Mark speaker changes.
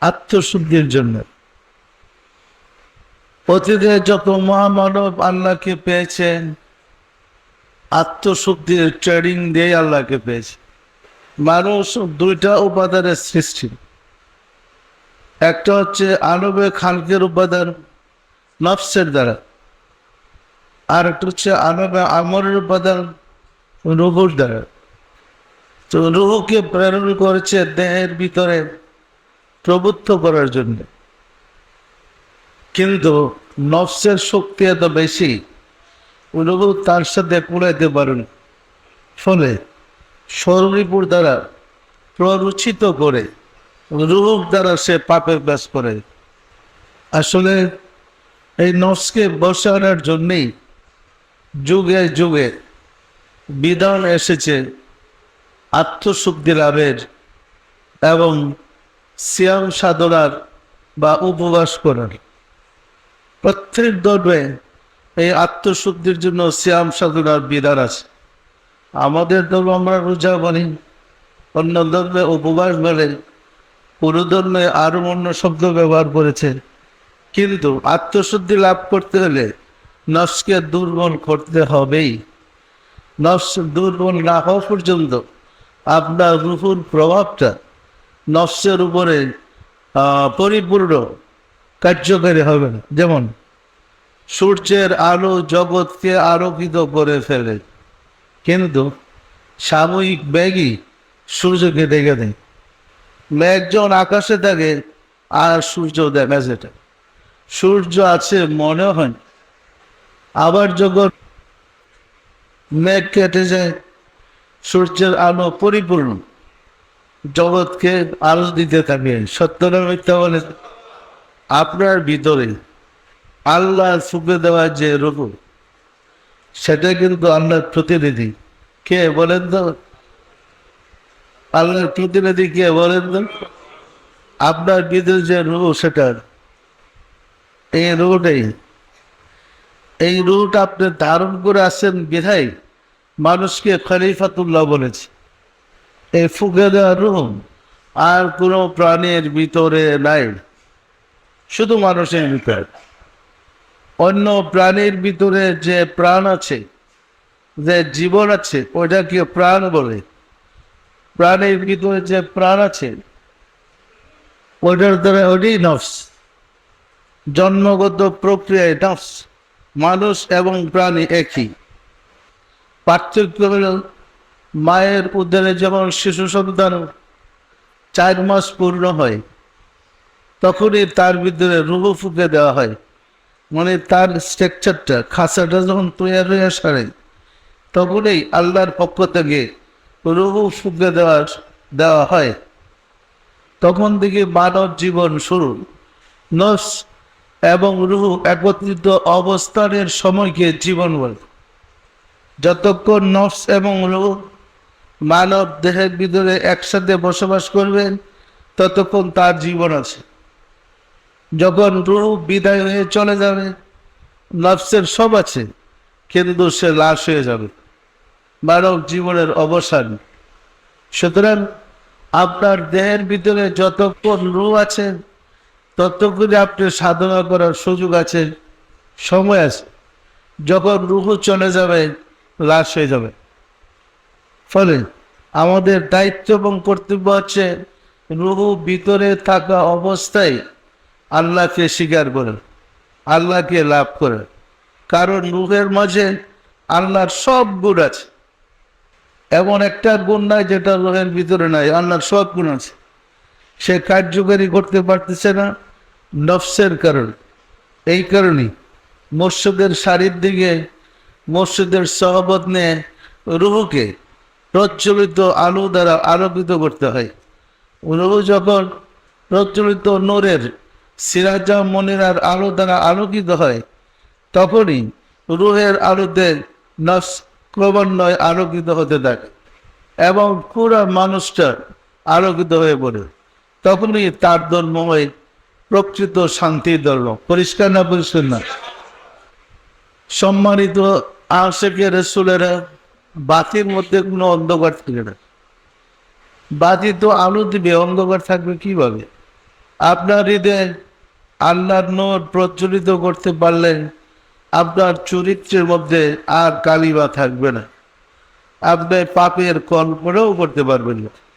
Speaker 1: আত্মশুদ্ধির জন্য। অতীতে যত মহামানব আল্লাহকে পেয়েছেন, আত্মশুদ্ধির ট্রেনিং দিয়ে আল্লাহকে পেয়েছে মানুষ দুইটা উপাদানের সৃষ্টি। একটা হচ্ছে আনবে খানকের উপাদান নফসের দ্বারা। আর একটা হচ্ছে আনবে আমরের উপাদান রুহুর দ্বারা। তো রুহুকে প্রেরণ করেছে দেহের ভিতরে প্রবুদ্ধ করার জন্য। কিন্তু নফসের শক্তি এত বেশি রুহু তার সাথে কুড়াইতে পারেন। ফলে শরীরপুর দ্বারা প্ররোচিত করে রুহুর দ্বারা সে পাপে ব্যাস করে। আসলে এই নফসকে বসানোর জন্যেই যুগে যুগে বিধান এসেছে আত্মশুদ্ধি লাভের এবং সিয়াম সাধনার বা উপবাস করার। প্রত্যেক ধর্মে এই আত্মশুদ্ধির জন্য সিয়াম সাধনার বিধান আছে। আমাদের ধর্ম আমরা রোজা বলি অন্য ধর্মে উপবাস বলে পুরো ধর্মে আরও অন্য শব্দ ব্যবহার করেছে। কিন্তু আত্মশুদ্ধি লাভ করতে হলে নফসকে দুর্বল করতে হবেই। নফস দুর্বল না হওয়া পর্যন্ত আপনার রুহুর প্রভাবটা নফসের উপরে পরিপূর্ণ কার্যকারী হবে না। যেমন, সূর্যের আলো জগৎকে আলোকিত করে ফেলে। কিন্তু সাময়িক ব্যাগই সূর্যকে দেখে দেয়। মেঘজন আকাশে থাকে, আর সূর্য দেখা যেটা সূর্য আছে মনে হয় আবার যখন মেঘ কেটে যায়, সূর্যের আলো পরিপূর্ণ জগৎকে আলো দিতে থাকে সত্যটা মিথ্যা বলে আপনার ভিতরে আল্লাহ ফুকে দেওয়ার যে রূপ, সেটা কিন্তু আল্লাহর প্রতিনিধি। কে বলেন তো? আল্লাহর প্রতিনিধি কে বলেন তো? আপনার ভিতরে যে রূপ, সেটা এই রূপটাই এই রুট আপনি ধারণ করে আসেন বিধাই মানুষকে খলিফাতুল্লাহ বলেছে। এই ফুকে রুম, আর কোনো প্রাণীর ভিতরে নাই। শুধু মানুষের ভিতরে। অন্য প্রাণীর ভিতরে যে প্রাণ আছে, যে জীবন আছে ওইটাকে প্রাণ বলে। প্রাণীর ভিতরে যে প্রাণ আছে, ওইটার দ্বারা ওইটাই নফস। জন্মগত প্রক্রিয়ায় নফস। মানুষ এবং প্রাণী একই। পার্থক্য হল মায়ের উদরে যেমন শিশু সন্তান চার মাস পূর্ণ হয়, তখনই তার ভিতরে রুহু ফুকে দেওয়া হয়। মানে তার স্ট্রাকচারটা খাঁচাটা যখন তৈরি হয়ে সারে তখনই আল্লাহর পক্ষ থেকে রুহু ফুকে দেওয়ার, দেওয়া হয়। তখন থেকে মানব জীবন শুরু। নস এবং রুহু একত্রিত অবস্থানের সময়কে জীবন বলে। যতক্ষণ নফস এবং রুহ মানব দেহের ভিতরে একসাথে বসবাস করবেন, ততক্ষণ তার জীবন আছে। যখন রুহ বিদায় হয়ে চলে যাবে, নফসের সব আছে, কিন্তু সে লাশ হয়ে যাবে। মানব জীবনের অবসান। সুতরাং আপনার দেহের ভিতরে যতক্ষণ রুহ আছে, ততক্ষণে আপনি সাধনা করার সুযোগ আছে, সময় আছে। যখন রুহু চলে যাবে, লাশ হয়ে যাবে। ফলে আমাদের দায়িত্ব এবং কর্তব্য হচ্ছে রুহু ভিতরে থাকা অবস্থায় আল্লাহকে স্বীকার করে, আল্লাহকে লাভ করে। কারণ রুহের মাঝে আল্লাহর সব গুণ আছে। এমন একটা গুণ নাই যেটা রুহের ভিতরে নাই, আল্লাহর সব গুণ আছে। সে কার্যকারী করতে পারতেছে না নফসের কারণ। এই কারণেই মসজিদের শাড়ির দিকে মসজিদের সহবত নিয়ে রুহুকে প্রজ্বলিত আলো দ্বারা আলোকিত করতে হয়। রুহু যখন প্রজ্বলিত নোরের সিরাজা মনিরার আলো দ্বারা আলোকিত হয়, তখনই রুহের আলোতে নফস ক্রমান্বয়ে আলোকিত হতে থাকে এবং পুরো মানুষটা আলোকিত হয়ে পড়ে। তখনই তার ধর্ম হয় প্রকৃত শান্তির ধর্ম। পরিষ্কার না পরিষ্কার না সম্মানিত আশেকে রসুলেরা বাতির মধ্যে কোনো অন্ধকার থাকে না। বাতি তো আলো দিবে, অন্ধকার থাকবে কীভাবে? আপনার হৃদয়ে আল্লাহর নোর প্রজ্বলিত করতে পারলে আপনার চরিত্রের মধ্যে আর কালিমা থাকবে না। আপনি পাপের কল্পনাও করতে পারবেন না।